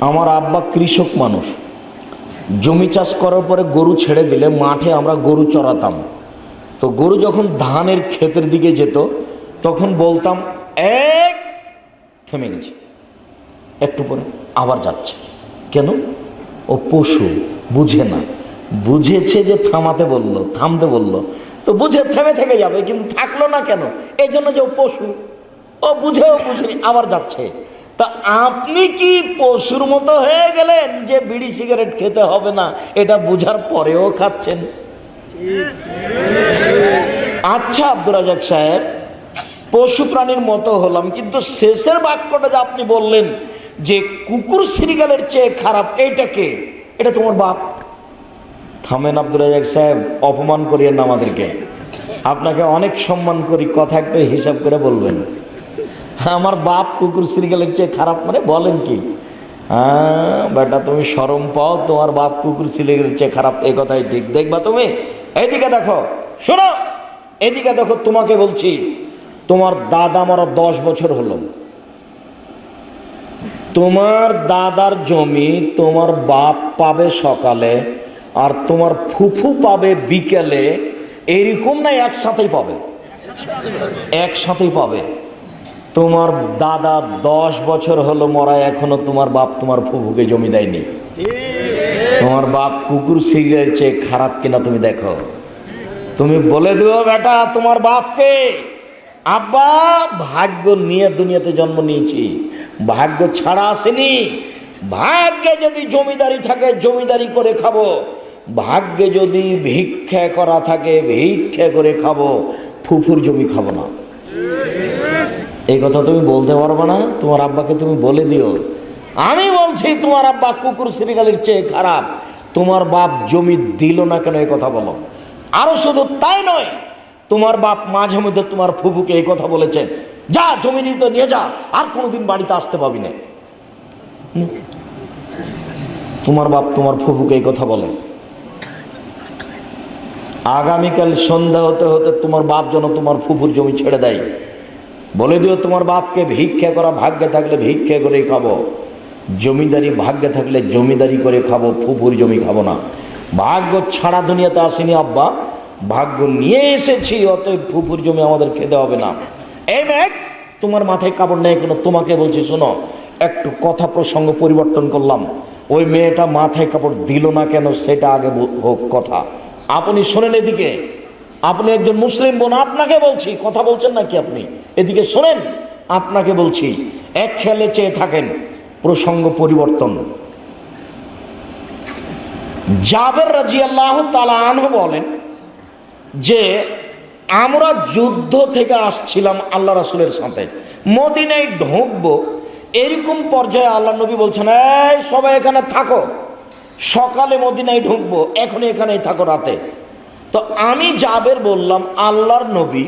আমার আব্বা কৃষক মানুষ। জমি চাষ করার পরে গরু ছেড়ে দিলে মাঠে আমরা গরু চড়াতাম। তো গরু যখন ধানের ক্ষেতের দিকে যেত, তখন বলতাম, এক! থেমে গেছে। একটু পরে আবার যাচ্ছে। কেন? ও পশু, বুঝে না। বুঝেছে যে থামাতে বলল, থামতে বলল। তো বুঝে থেমে থেকে যাবে, কিন্তু থাকল না কেন? এই জন্য যে ও পশু। ও বুঝেও বুঝেনি, আবার যাচ্ছে। তা আপনি কি পশুর মতো হয়ে গেলেন যে বিড়ি সিগারেট খেতে হবে না? এটা বুঝার পরেও খাচ্ছেন। আচ্ছা আব্দুর রাজাক সাহেব, পশু প্রাণীর মতো হলাম, কিন্তু শেষের বাক্যটা যে আপনি বললেন যে কুকুর সিরিগালের চেয়ে খারাপ এইটাকে এটা তোমার বাপ। থামেন আব্দুর রাজাক সাহেব, অপমান করিয়েন না আমাদেরকে। আপনাকে অনেক সম্মান করি, কথা একটু হিসাব করে বলবেন। আমার বাপ কুকুর সিরিগালের চেয়ে খারাপ মানে বলেন কি? হ্যাঁ বেটা তুমি সরম পাও, তোমার বাপ কুকুর সিরিগালের চেয়ে খারাপ, এ কথাই ঠিক। দেখবা তুমি? এইদিকে দেখো, শোনো এদিকে দেখো, তোমাকে বলছি, তোমার দাদা মারা দশ বছর হলো। তোমার দাদার জমি তোমার বাপ পাবে সকালে আর তোমার ফুফু পাবে বিকেলে এইরকম না একসাথেই পাবে? একসাথেই পাবে। তোমার দাদা দশ বছর হলো মরা এখনও তোমার বাপ তোমার ফুফুকে জমি দেয়নি। তোমার বাপ কুকুর সিগারেট চেয়ে খারাপ কিনা তুমি দেখো। তুমি বলে দিও বেটা, তোমার বাপকে। আব্বা, ভাগ্য নিয়ে দুনিয়াতে জন্ম নিয়েছি। ভাগ্য ছাড়া আসেনি। ভাগ্যে যদি জমিদারি থাকে, জমিদারি করে খাব। ভাগ্যে যদি ভিক্ষা করা থাকে, ভিক্ষা করে খাব। ফুফুর জমি খাব না। এই কথা তুমি বলতে পারবে না, তোমার আব্বাকে তুমি বলে দিও। আমি বলছি, তোমার আব্বা কুকুর শ্রীকালের চেয়ে খারাপ। তোমার বাপ জমি দিল না কেন এই কথা বলো? আরও শুধু তাই নয়, তোমার বাপ মাঝে মধ্যে তোমার ফুফুকে এই কথা বলেছে, যা, জমি নিতে নিয়ে যা, আর কোনোদিন বাড়িতে আসতে পাবি না। তোমার বাপ তোমার ফুফুকে এই কথা বলে। আগামীকাল সন্ধ্যা হতে হতে তোমার বাপ যেন তোমার ফুফুর জমি ছেড়ে দেয়। বলে দিও তোমার বাপকে ভিক্ষা করা, ভাগ্যে থাকলে ভিক্ষা করেই খাব। জমিদারি, ভাগ্যে থাকলে জমিদারি করে খাব ফুফুর জমি খাব না। ভাগ্য ছাড়া দুনিয়াতে আসেনি আব্বা। ভাগ্য নিয়ে এসেছি, অতএব ফুফুর জমি আমাদের খেতে হবে না। এই মেঘ, তোমার মাথায় কাপড় নেই কোনো, তোমাকে বলছি শোনো, একটু কথা প্রসঙ্গ পরিবর্তন করলাম। ওই মেয়েটা মাথায় কাপড় দিল না কেন, সেটা আগে হোক কথা। আপনি শোনেন এদিকে। আপনি একজন মুসলিম বোন, আপনাকে বলছি, কথা বলছেন নাকি আপনি? এদিকে শোনেন, আপনাকে বলছি, এক খেলে চেয়ে থাকেন, প্রসঙ্গ পরিবর্তন। জাবের রাজি আল্লাহ তালাহ বলেন যে, আমরা যুদ্ধ থেকে আসছিলাম আল্লাহ রাসুলের সাথে। মদিনায় ঢুকবো, এরকম পর্যায়ে আল্লাহ নবী বলছেন, এই সবাই এখানে থাকো। সকালে মদিনায় ঢুকবো এখন এখানেই থাকো রাতে। তো আমি জাবের বললাম, আল্লাহর নবী,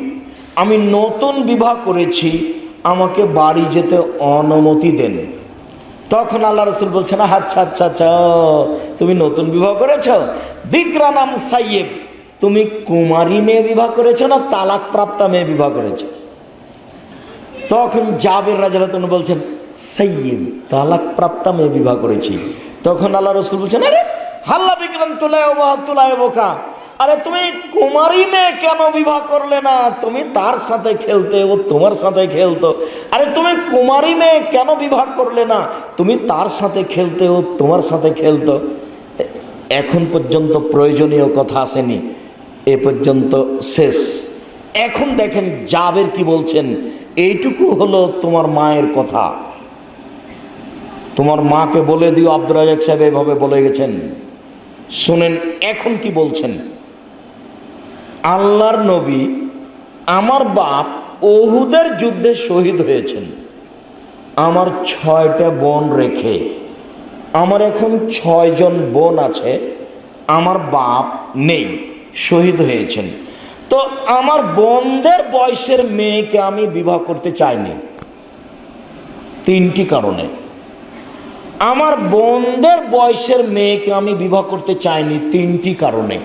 আমি নতুন বিবাহ করেছি, আমাকে বাড়ি যেতে অনুমতি দেন। তখন আল্লাহ রসুল বলছে বলছেন আচ্ছা আচ্ছা আচ্ছা তুমি নতুন বিবাহ করেছ? বিক্রা নাম সাইয়েব, তুমি কুমারী মেয়ে বিবাহ করেছ না তালাক প্রাপ্তা মেয়ে বিবাহ করেছ? তখন জাবের রাজারতন বলছেন, সাইয়েব তালাক প্রাপ্তা মেয়ে বিবাহ করেছি। তখন আল্লাহ রসুল বলছেন, আরে, হাল্লা বিক্রাম তুলায় বা তুলায় বোকা। আরে তুমি কুমারী মেয়ে কেন বিবাহ করলে না? তুমি তার সাথে খেলতে, ও তোমার সাথে খেলতো। আরে তুমি কুমারী মেয়ে কেন বিবাহ করলে না? তুমি তার সাথে খেলতে, ও তোমার সাথে খেলতো। এখন পর্যন্ত প্রয়োজনীয় কথা আসেনি। এ পর্যন্ত শেষ। এখন দেখেন জাবের কি বলছেন। এইটুকু হলো তোমার মায়ের কথা। তোমার মাকে বলে দিও আব্দুর রাজাক সাহেব, এভাবে বলে গেছেন। শুনেন এখন কি বলছেন। আল্লাহর নবী আমার বাপ ওহুদের যুদ্ধে শহীদ হয়েছেন। আমার ছয়টা বোন রেখে, আমার এখন ছয়জন বোন আছে, আমার বাপ নেই, শহীদ হয়েছেন। তো আমার বোনদের বয়সের মেয়েকে আমি বিবাহ করতে চাইনি। তিনটি কারণে। আমার বোনদের বয়সের মেয়েকে আমি বিবাহ করতে চাইনি তিনটি কারণে।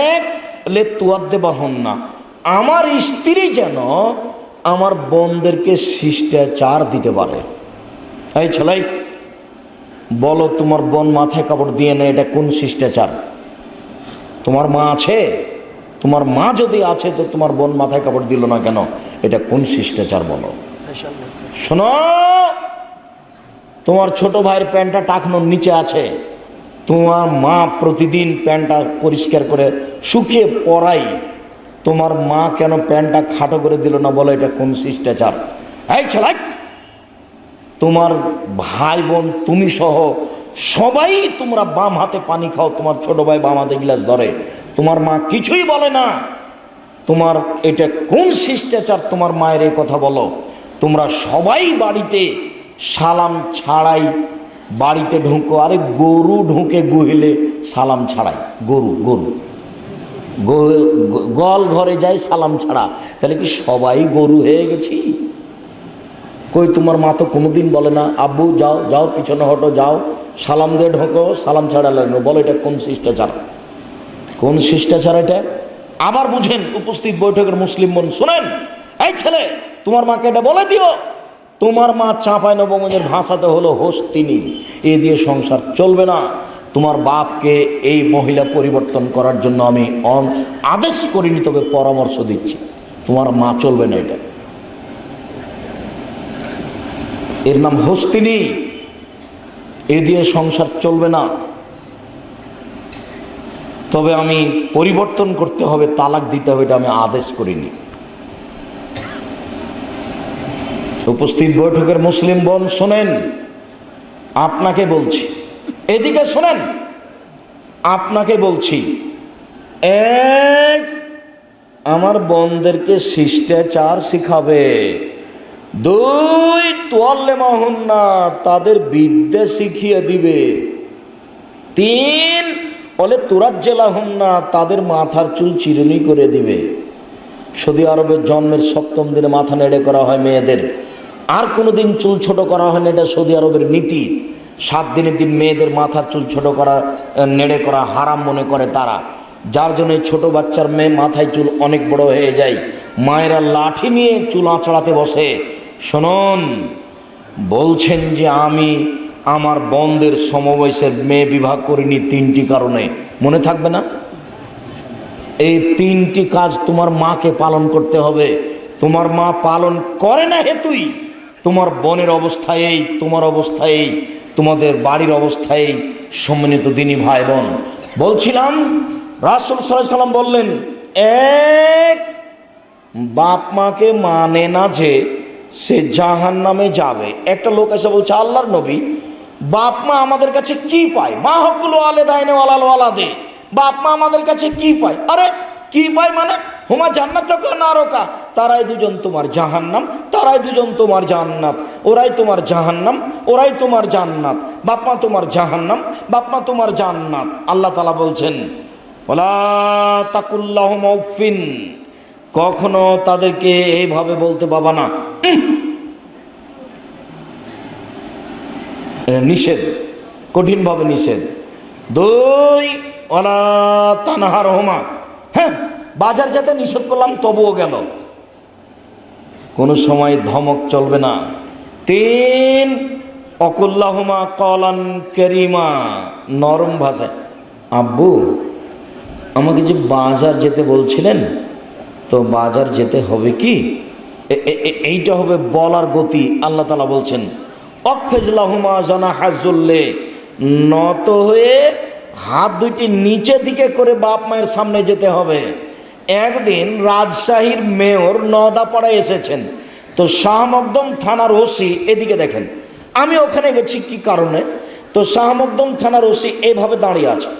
এক লে তুয়াদ্দে বাহন না। আমার স্ত্রী যেন আমার বোনদেরকে শিষ্টাচার দিতে পারে। এই ছেলাই, বলো তোমার বোন মাথায় কাপড় দিয়ে নেয়, এটা কোন শিষ্টাচার? তোমার মা আছে? তোমার মা যদি আছে, তো তোমার বোন মাথায় কাপড় দিল না কেন? এটা কোন শিষ্টাচার বলো? শোনো, তোমার ছোট ভাইয়ের প্যান্টটা টাকনোর নিচে আছে। তোমার মা প্রতিদিন প্যান্টটা পরিষ্কার করে শুকিয়ে পরাই তোমার মা কেন প্যান্টটা খাটো করে দিল না বলো, এটা কোন শিষ্টাচার? এই ছেলাই তোমার ভাই বোন তুমি সহ সবাই তোমরা বাম হাতে পানি খাও, তোমার ছোট ভাই বাম হাতে গিলাস ধরে। তোমার মা কিছুই বলে না। তোমার এটা কোন শিষ্টাচার? তোমার মায়ের এই কথা বলো। তোমরা সবাই বাড়িতে সালাম ছাড়াই বাড়িতে ঢুকো, আরে গরু ঢুকে গুহিলে সালাম ছাড়াই। গরু গরু। গল ঘরে যায় সালাম ছাড়া। তাহলে কি সবাই গরু হয়ে গেছি? কই তোমার মা তো কোনোদিন বলে না, আব্বু, যাও যাও, পিছনে হটো, যাও। সালাম দিয়ে ঢোকো, সালাম ছাড়া লাগল। বলো, এটা কোন শিষ্টাচার? কোন শিষ্টাচার এটা? আবার বুঝেন, উপস্থিত বৈঠকের মুসলিম বোন, শোনেন, এই ছেলে, তোমার মাকে এটা বলে দিও। তোমার মা চাঁপাই নবগঞ্জের ভাষাতে হলো হোস তিনি এ দিয়ে সংসার চলবে না। তোমার বাপকে এই মহিলা পরিবর্তন করার জন্য আমি অন আদেশ করিনি, তবে পরামর্শ দিচ্ছি। তোমার মা চলবে না এটা। এর নাম হস্তিনী। এ দিয়ে সংসার চলবে না। তবে আমি পরিবর্তন করতে হবে, তালাক দিতে হবে, এটা আমি আদেশ করিনি। উপস্থিত বৈঠকের মুসলিম বোন, শোনেন, আপনাকে বলছি। এদিকে শোনেন, আপনাকে বলছি, এক, আমার বোনদেরকে শিষ্টাচার শিখাবে। দুই, তোয়াল্লে মাহুন্না, তাদের বিদ্যা শিখিয়ে দিবে। তিন বলে তুরাজ্জেলাহুন্না তাদের মাথার চুল চিরুনি করে দিবে। সৌদি আরবের জন্মের সপ্তম দিনে মাথা নেড়ে করা হয় মেয়েদের। আর কোনো দিন চুল ছোট করা হয় না এটা সৌদি আরবের নীতি। সাত দিনের দিন মেয়েদের মাথার চুল ছোট করা নেড়ে করা হারাম মনে করে তারা। যার জন্য ছোট বাচ্চার মেয়ে মাথায় চুল অনেক বড় হয়ে যায়। মায়েরা লাঠি নিয়ে চুল আঁচড়াতে বসে। শুনুন, বলছেন যে আমি আমার বন্ধের সমবয়সের মেয়ে বিভাগ করিনি তিনটি কারণে। মনে থাকবে না? এই তিনটি কাজ তোমার মাকে পালন করতে হবে। তোমার মা পালন করে না হেতুই। তোমার বোনের অবস্থায় এই, তোমার অবস্থায় এই, তোমাদের বাড়ির অবস্থায় এই, সম্মানিত দিনী ভাই বোন বলছিলাম, রাসুল সাল্লাম বললেন, এক বাপ মাকে মানে না যে সে জাহান নামে যাবে। একটা লোক এসে বলছে, আল্লাহর নবী, বাপ মা আমাদের কাছে কি পায়? মা হকুল আলে দায়নে ওয়ালাল ওয়ালাদে, বাপ মা আমাদের কাছে কি পায়? আরে, কি পায় মানে? হুমা জান্নাত নারকা? তারাই দুজন তোমার জাহান্নাম, তারাই দুজন তোমার জান্নাত। ওরাই তোমার জাহান্নাম, ওরাই তোমার জান্নাত। বাপ মা তোমার জাহান্নাম বাপ মা তোমার জান্নাত। আল্লাহ তালা বলছেন, ওলা তাকুল্লাহ কখনো তাদেরকে এইভাবে বলতে পাবা না। নিষেধ, কঠিনভাবে নিষেধ। দুই, ওলা তানহার হোমা হ্যাঁ বাজার যাতে নিষেধ করলাম, তবুও গেল। কোনো সময় ধমক চলবে না। তিন, অকুল্লাহমা কলান কেরিমা, নরম ভাষায়। আব্বু, আমাকে যে বাজার যেতে বলছিলেন, তো বাজার যেতে হবে কি? এইটা হবে বলার গতি, আল্লাহ তালা বলছেন অক্ষেজলাহুমা জানা হাজুল্লে নত হয়ে হাত দুইটি নিচে দিকে করে বাপ মায়ের সামনে যেতে হবে। একদিন রাজশাহীর মেয়র নদাপাড়ায় এসেছেন। তো শাহ মকদম থানার ওসি এদিকে দেখেন। আমি ওখানে গেছি কি কারণে? তো শাহ মকদম থানার ওসি এভাবে দাঁড়িয়ে আছে।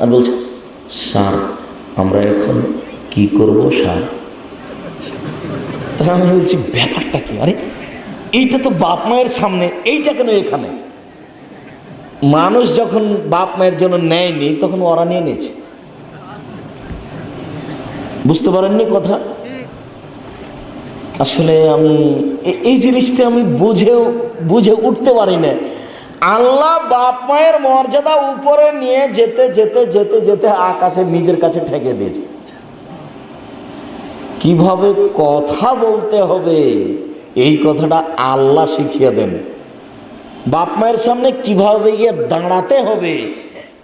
আর বলছে, স্যার, আমরা এখন কি করব, স্যার? তখন আমি বলছি, ব্যাপারটা কি? আরে, এইটা তো বাপ মায়ের সামনে, এইটা কেন এখানে? মানুষ যখন বাপ মায়ের জন্য নেয়নি, তখন ওরা নিয়ে নিয়েছে। বুঝতে পারেননি কথা? আসলে আমি এই জিনিসটা আমি বুঝেও, বুঝে উঠতে পারি না। আল্লাহ বাপ মায়ের মর্যাদা উপরে নিয়ে যেতে যেতে যেতে যেতে আকাশে নিজের কাছে ঠেকে দিয়েছে। কীভাবে কথা বলতে হবে? এই কথাটা আল্লাহ শিখিয়ে দেন। বাপ মায়ের সামনে কীভাবে গিয়ে দাঁড়াতে হবে?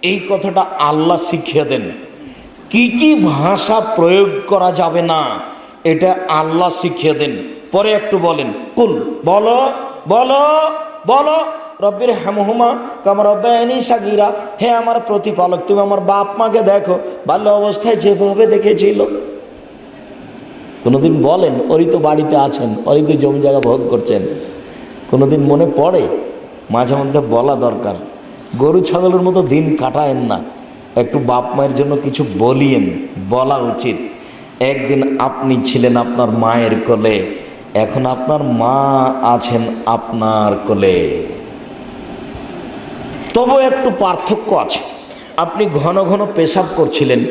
এই কথাটা আল্লাহ শিখিয়ে দেন। কি কি ভাষা প্রয়োগ করা যাবে না, এটা আল্লাহ শিখিয়ে দেন। পরে একটু বলেন, কুল, বলো বলো বলো, রব্বির হ্যামহুমা কামার রব্বায়নি সাগিরা। হে আমার প্রতিপালক, তুমি আমার বাপ মাকে দেখো বাল্য অবস্থায় যেভাবে দেখেছিল। কোনোদিন বলেন, ওরই তো বাড়িতে আছেন, ওরই তো জমি জায়গা ভোগ করছেন। কোনোদিন মনে পড়ে? মাঝে মধ্যে বলা দরকার। গরু, ছাগলের মতো দিন কাটায়েন না। একটু বাপ মায়ের জন্য কিছু বলিয়েন, বলা উচিত। একদিন আপনি ছিলেন আপনার মায়ের কোলে, এখন আপনার মা আছেন আপনার কোলে। তবু একটু পার্থক্য আছে। আপনি ঘন ঘন পেশাব করছিলেন,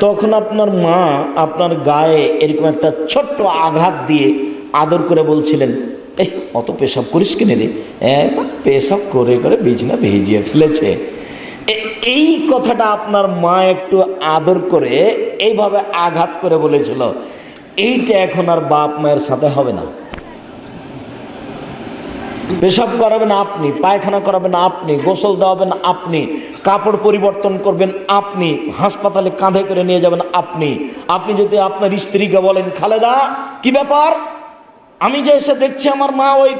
তখন আপনার মা আপনার গায়ে এরকম একটা ছোট্ট আঘাত দিয়ে আদর করে বলছিলেন এই অত পেশাব করিস কিনে রে? একবার পেশাব করে করে বিছনা ভেজিয়ে ফেলেছে। এ- এই কথাটা আপনার মা একটু আদর করে এইভাবে আঘাত করে বলেছিল। এইটা এখন আর বাপ মায়ের সাথে হবে না। পেশাব করাবেন আপনি, পায়খানা করাবেন আপনি, গোসল দেওয়াবেন আপনি, কাপড় পরিবর্তন করবেন আপনি, হাসপাতালে কাঁধে করে নিয়ে যাবেন আপনি। আপনি যদি আপনার স্ত্রীকে বলেন, খালেদা, কি ব্যাপার? আমি যে এসে দেখছি আমার মা ওই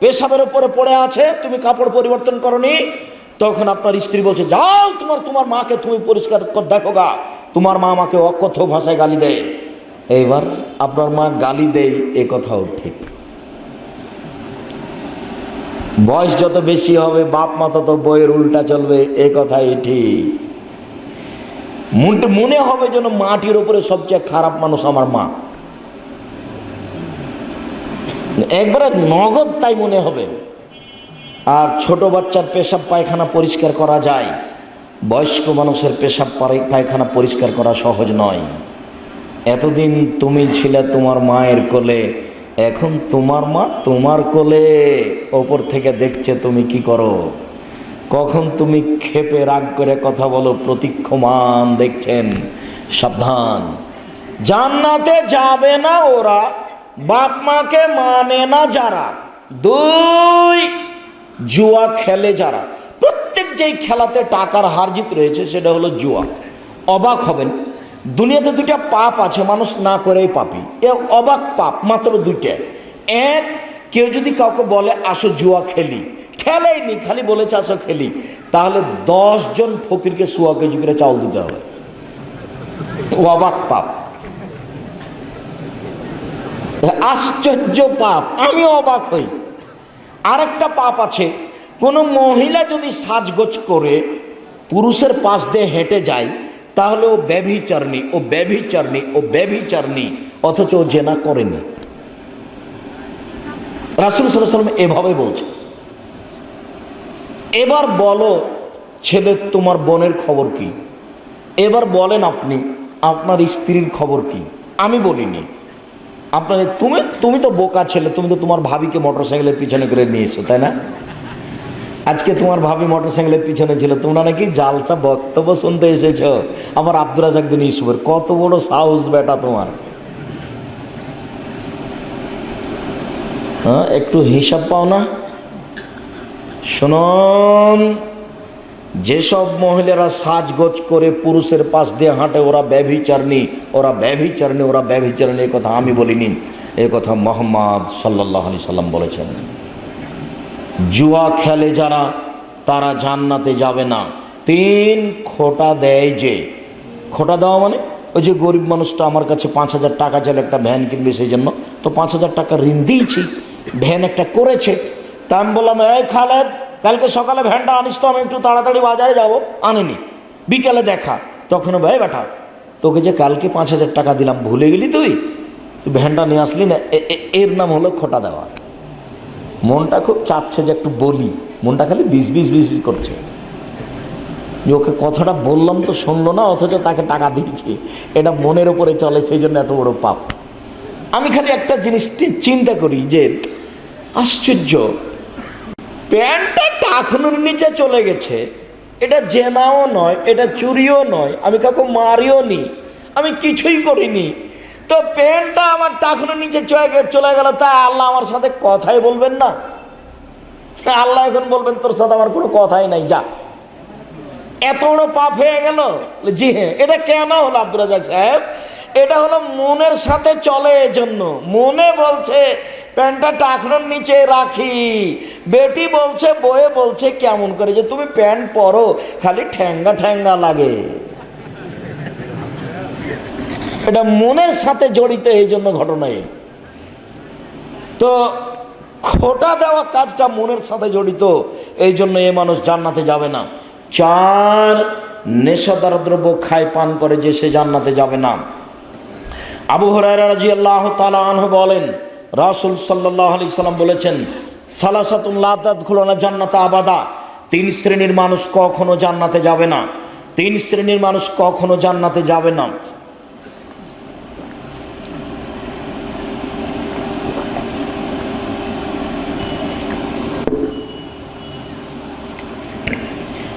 পেশাবের উপরে পড়ে আছে, তুমি কাপড় পরিবর্তন করনি? তখন আপনার স্ত্রী বলছে, যাও তোমার তোমার মাকে তুমি পরিষ্কার কর, দেখো গা, তোমার মা আমাকে অকথ্য ভাষায় গালি দেয়। এইবার আপনার মা গালি দেয়, এ কথাও ঠিক। বয়স যত বেশি হবে, বাপ মা তত বইয়ের উল্টা চলবে, এ কথাই ঠিক। মনে হবে যেন মাটির ওপরে সবচেয়ে খারাপ মানুষ আমার মা। একবারে নগদ তাই মনে হবে। আর ছোট বাচ্চার পেশাব পায়খানা পরিষ্কার করা যায়। বয়স্ক মানুষের পেশাব পায়খানা পরিষ্কার করা সহজ নয়। এতদিন তুমি ছিলে তোমার মায়ের কোলে, এখন তোমার মা তোমার কোলে। ওপর থেকে দেখছে তুমি কি করো? কখন তুমি ক্ষেপে রাগ করে কথা বলো, প্রতীক্ষমান দেখছেন, সাবধান। জান্নাতে যাবে না ওরা, বাপ মাকে মানে না যারা। দুই জুয়া খেলে যারা। প্রত্যেক যেই খেলাতে টাকার হারজিত রয়েছে, সেটা হলো জুয়া। অবাক হবেন। দুনিয়াতে দুইটা পাপ আছে, মানুষ না করেই পাপি। এ অবাক পাপ, মাত্র দুইটা। এক, কেউ যদি কাউকে বলে, আসো জুয়া খেলি। খেলেই নি খালি বলেছে, আসো খেলি। তাহলে জন ফকিরকে সুয়া কেজি করে চাউল দিতে হবে। অবাক পাপ। আশ্চর্য পাপ। আমি অবাক হই। আরেকটা পাপ আছে। কোনো মহিলা যদি সাজগোজ করে পুরুষের পাশ দিয়ে হেঁটে যায়, তাহলে ও ব্যভিচারণী ও ব্যভিচারণী ও ব্যভিচারণী, অথচ ও জেনা করেনি। রাসুল সাল্লাম এভাবে বলছে। এবার বলো, ছেলে, তোমার বোনের খবর কি? এবার বলেন আপনি, আপনার স্ত্রীর খবর কি? আমি বলিনি। আপনার তুমি তুমি তো বোকা ছেলে, তুমি তো তোমার ভাবিকে মোটর সাইকেলের পিছনে করে নিয়ে এসো, তাই না? আজকে তোমার ভাবি মোটর সাইকেলের পিছনে ছিল, তোমরা নাকি জালসা বক্তব্য শুনতে এসেছ। আমার আব্দুল রাজাক বিন ইসুফের কত বড় সাহস বেটা তোমার। হ্যাঁ একটু হিসাব পাও না। শুনুন। যেসব মহিলারা সাজগোজ করে পুরুষের পাশ দিয়ে হাঁটে, ওরা ব্যভিচারণী ওরা ব্যভিচারণী ওরা ব্যভিচারণী এ কথা আমি বলিনি। এ কথা মোহাম্মদ সাল্লাহ আলি সাল্লাম বলেছেন। জুয়া খেলে যারা, তারা জান্নাতে যাবে না। তিন খোটা দেয় যে, খোটা দেওয়া মানে ওই যে গরিব মানুষটা আমার কাছে পাঁচ হাজার টাকা চাইলে, একটা ভ্যান কিনবে সেই জন্য, তো পাঁচ হাজার টাকা ঋণ দিয়েছি, ভ্যান একটা করেছে। তা আমি বললাম, এই খালেদ কালকে সকালে ভ্যানটা আনিস তো, আমি একটু তাড়াতাড়ি বাজারে যাব, আনেনি। বিকেলে দেখা। তখন ভাই, বেটা, তোকে যে কালকে পাঁচ হাজার টাকা দিলাম, ভুলে গেলি তুই? তুই ভ্যানটা নিয়ে আসলি না? এর নাম হলো খোটা দেওয়া। মনটা খুব চাচ্ছে যে একটু বলি। মনটা খালি বিষ বিষ বিষ বিষ করছে। যে ওকে কথাটা বললাম তো শুনলো না, অথচ তাকে টাকা দিয়েছি। এটা মনের ওপরে চলে, সেই জন্য এত বড় পাপ। আমি খালি একটা জিনিস টি- চিন্তা করি যে, আশ্চর্য। প্যান্টটা টাকনুর নিচে চলে গেছে। এটা জেনাও নয়, এটা চুরিও নয়, আমি কাউকে মারিও নি, আমি কিছুই করিনি। তো প্যান্টটা আমার টাকনুর নিচে চলে গেল, তা আল্লাহ আমার সাথে কথাই বলবেন না? আল্লাহ এখন বলবেন, তোর সাথে আমার কোনো কথাই নাই, যা। এত বড় পাপ হয়ে গেল? জি হ্যাঁ এটা কেন হলো আব্দুল রাজাক সাহেব? এটা হলো মনের সাথে চলে এজন্য। মনে বলছে প্যান্টটা টাকনোর নিচে রাখি। বেটি বলছে বয়ে বলছে কেমন করে যে তুমি প্যান্ট পরো, খালি ঠ্যাঙ্গা ঠ্যাঙ্গা লাগে। এটা মনের সাথে জড়িত এই জন্য ঘটনায় তো খোটা দেওয়া কাজটা মনের সাথে জড়িত, এই জন্য এ মানুষ জান্নাতে যাবে না। চার নেশাদার দ্রব্য খায়, পান করে যে সে জান্নাতে যাবে না। আবু হরাইরা রাজি আল্লাহ তালাহ বলেন রাসুল সাল্লাহ আলি সাল্লাম বলেছেন, সালাসাতুন লাতাত খুলনা জান্নাতা আবাদা। তিন শ্রেণির মানুষ কখনো জান্নাতে যাবে না। তিন শ্রেণির মানুষ কখনো জান্নাতে যাবে না।